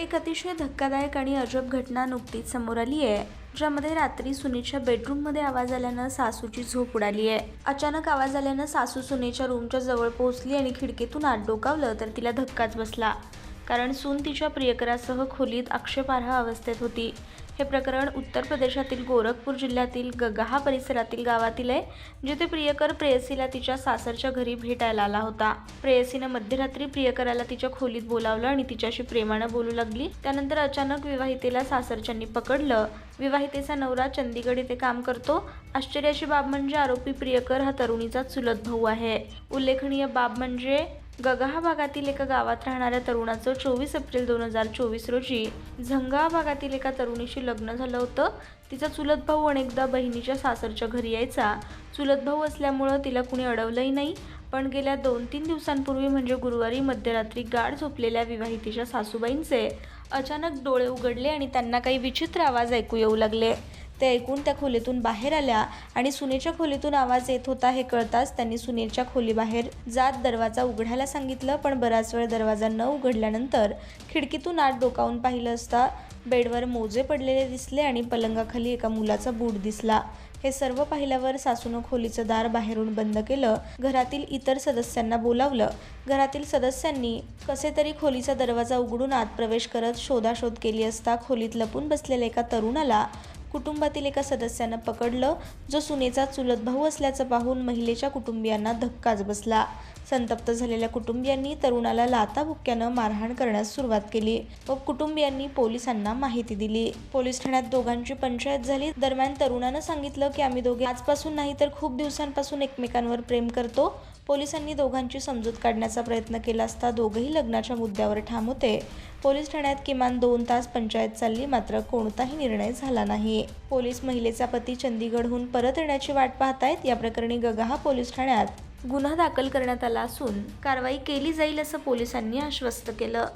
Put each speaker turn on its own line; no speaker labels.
एक अतिशय धक्कादायक आणि अजब घटना नुकतीच समोर आली आहे ज्यामध्ये रात्री सुनेच्या बेडरूममध्ये आवाज आल्यानं सासूची झोप उडाली आहे. अचानक आवाज आल्यानं सासू सुनेच्या रूमच्या जवळ पोहोचली आणि खिडकीतून आत डोकावलं तर तिला धक्काच बसला. कारण सून तिच्या प्रियकरासह खोलीत आक्षेपार्ह अवस्थेत होती. हे प्रकरण उत्तर प्रदेशातील गोरखपूर जिल्ह्यातील गगाहा परिसरातील गावातील आहे जिथे प्रियकर प्रेयसीला तिच्या सासरच्या घरी भेटायला आला होता. प्रेयसीनं मध्यरात्री प्रियकराला तिच्या खोलीत बोलावलं आणि तिच्याशी प्रेमानं बोलू लागली. त्यानंतर अचानक विवाहितेला सासरच्यांनी पकडलं. विवाहितेचा नवरा चंदीगड येथे काम करतो. आश्चर्याची बाब म्हणजे आरोपी प्रियकर हा तरुणीचा चुलत भाऊ आहे. उल्लेखनीय बाब म्हणजे गगाहा भागातील एका गावात राहणाऱ्या तरुणाचं चोवीस एप्रिल दोन हजार चोवीस रोजी झंगा भागातील एका तरुणीशी लग्न झालं होतं. तिचा चुलत भाऊ अनेकदा बहिणीच्या सासरच्या घरी यायचा. चुलत भाऊ असल्यामुळं तिला कुणी अडवलंही नाही. पण गेल्या दोन तीन दिवसांपूर्वी म्हणजे गुरुवारी मध्यरात्री गाढ झोपलेल्या विवाहितेच्या सासूबाईंचे अचानक डोळे उघडले आणि त्यांना काही विचित्र आवाज ऐकू येऊ लागले. ते ऐकून त्या खोलीतून बाहेर आल्या आणि सुनेच्या खोलीतून आवाज येत होता हे कळताच त्यांनी सुनेच्या खोलीबाहेर जात दरवाजा उघडायला सांगितलं पण बराच वेळ दरवाजा न उघडल्यानंतर खिडकीतून आत डोकावून पाहिलं असता बेडवर मोजे पडलेले दिसले आणि पलंगाखाली एका मुलाचा बूट दिसला. हे सर्व पाहिल्यावर सासूनं खोलीचं दार बाहेरून बंद केलं घरातील इतर सदस्यांना बोलावलं. घरातील सदस्यांनी कसे तरी खोलीचा दरवाजा उघडून आत प्रवेश करत शोधाशोध केली असता खोलीत लपून बसलेल्या एका तरुणाला कुटुंबातील एका सदस्यानं पकडलं जो सुनेचा चुलत भाऊ असल्याचं पाहून महिलेच्या कुटुंबियांना धक्काच बसला. संतप्त झालेल्या कुटुंबियांनी तरुणाला लाताबुक्क्यानं मारहाण करण्यास सुरुवात केली व कुटुंबियांनी पोलिसांना माहिती दिली. पोलीस ठाण्यात दोघांची पंचायत झाली. दरम्यान तरुणानं सांगितलं की आम्ही दोघे आजपासून नाही तर खूप दिवसांपासून एकमेकांवर प्रेम करतो. पोलिसांनी दोघांची समजूत काढण्याचा प्रयत्न केला असता दोघंही लग्नाच्या मुद्द्यावर ठाम होते. पोलीस ठाण्यात किमान दोन तास पंचायत चालली मात्र कोणताही निर्णय झाला नाही. पोलीस महिलेचा पती चंदीगडहून परत येण्याची वाट पाहतायत. या प्रकरणी गगाहा पोलीस ठाण्यात. गुन्हा दाखल करण्यात आला असून कारवाई केली जाईल असं पोलिसांनी आश्वस्त केलं.